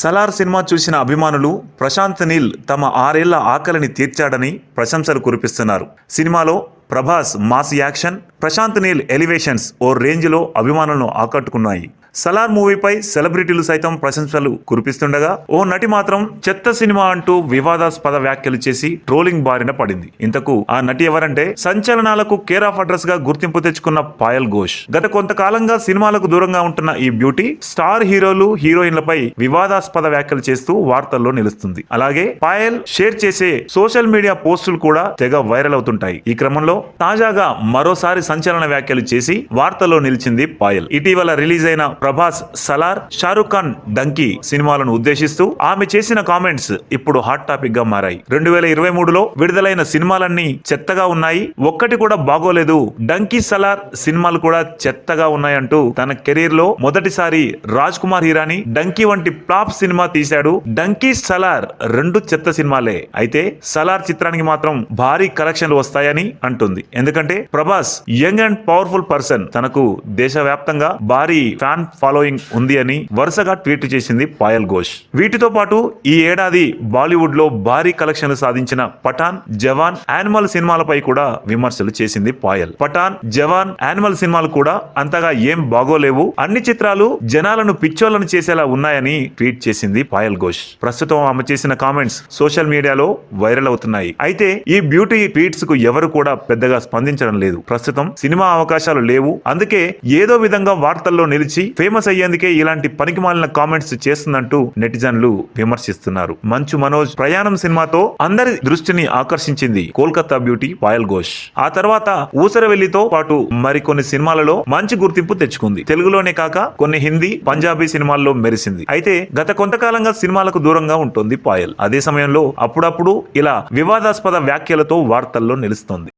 Salaar cinema చూసిన అభిమానులు ప్రశాంత్ నీల్ తమ ఆరేళ్ళ ఆకలిని తీర్చాడని ప్రశంసలు కురిపిస్తున్నారు. సినిమాలో Prabhas mass action Prashanth Neel elevations ఓ రేంజ్లో అభిమానులను ఆకట్టుకున్నాయి. సలార్ మూవీపై సెలబ్రిటీలు సైతం ప్రశంసలు కురిపిస్తుండగా ఓ నటి మాత్రం చెత్త సినిమా అంటూ వివాదాస్పద వ్యాఖ్యలు చేసి ట్రోలింగ్ బారిన పడింది. ఇంతకు ఆ నటి ఎవరంటే సంచలనాలకు కేర్ ఆఫ్ అడ్రస్గా గుర్తింపు తెచ్చుకున్న పాయల్ ఘోష్. గత కొంతకాలంగా సినిమాలకు దూరంగా ఉంటున్న ఈ బ్యూటీ స్టార్ హీరోలు హీరోయిన్లపై వివాదాస్పద వ్యాఖ్యలు చేస్తూ వార్తల్లో నిలుస్తుంది. అలాగే పాయల్ షేర్ చేసే సోషల్ మీడియా పోస్టులు కూడా తెగ వైరల్ అవుతుంటాయి. ఈ క్రమంలో తాజాగా మరోసారి సంచలన వ్యాఖ్యలు చేసి వార్తల్లో నిలిచింది పాయల్. ఇటీవల రిలీజ్ అయిన ప్రభాస్ సలార్ షారుఖ్ ఖాన్ డంకీ సినిమాలను ఉద్దేశిస్తూ ఆమె చేసిన కామెంట్స్ ఇప్పుడు హాట్ టాపిక్గా మారాయి. రెండు వేల ఇరవై మూడులో విడుదలైన సినిమాలన్నీ చెత్తగా ఉన్నాయి. ఒక్కటి కూడా బాగోలేదు. డంకీ సలార్ సినిమాలు కూడా చెత్తగా ఉన్నాయంటూ తన కెరీర్లో మొదటిసారి రాజ్ కుమార్ హీరాని డంకీ వంటి ప్లాప్ సినిమా తీశాడు. డంకీ సలార్ రెండు చెత్త సినిమాలే. అయితే సలార్ చిత్రానికి మాత్రం భారీ కలెక్షన్లు వస్తాయని అంటుంది. ఎందుకంటే Prabhas young and powerful person. తనకు దేశవ్యాప్తంగా భారీ ఫ్యాన్ ఫాలోయింగ్ ఉంది అని వరుసగా ట్వీట్ చేసింది పాయల్ ఘోష్. వీటితో పాటు ఈ ఏడాది బాలీవుడ్లో భారీ కలెక్షన్లు సాధించిన పఠాన్ జవాన్ యానిమల్ సినిమాలపై కూడా విమర్శలు చేసింది పాయల్. పఠాన్ జవాన్ యానిమల్ సినిమాలు కూడా అంతగా ఏం బాగోలేవు. అన్ని చిత్రాలు జనాలను పిచ్చోళ్ళను చేసేలా ఉన్నాయని ట్వీట్ చేసింది పాయల్ ఘోష్. ప్రస్తుతం ఆమె చేసిన కామెంట్స్ సోషల్ మీడియాలో వైరల్ అవుతున్నాయి. అయితే ఈ బ్యూటీ ట్వీట్స్కు ఎవరు కూడా పెద్దగా స్పందించడం లేదు. ప్రస్తుతం సినిమా అవకాశాలు లేవు. అందుకే ఏదో విధంగా వార్తల్లో నిలిచి ఫేమస్ అయ్యేందుకే ఇలాంటి పనికిమాలిన కామెంట్స్ చేస్తుందంటూ నెటిజన్లు విమర్శిస్తున్నారు. మంచు మనోజ్ ప్రయాణం సినిమాతో అందరి దృష్టిని ఆకర్షించింది కోల్కతా బ్యూటీ పాయల్ ఘోష్. ఆ తర్వాత ఊసరవెల్లితో పాటు మరికొన్ని సినిమాలలో మంచి గుర్తింపు తెచ్చుకుంది. తెలుగులోనే కాక కొన్ని హిందీ పంజాబీ సినిమాల్లో మెరిసింది. అయితే గత కొంతకాలంగా సినిమాలకు దూరంగా ఉంటుంది పాయల్. అదే సమయంలో అప్పుడప్పుడు ఇలా వివాదాస్పద వ్యాఖ్యలతో వార్తల్లో నిలుస్తోంది.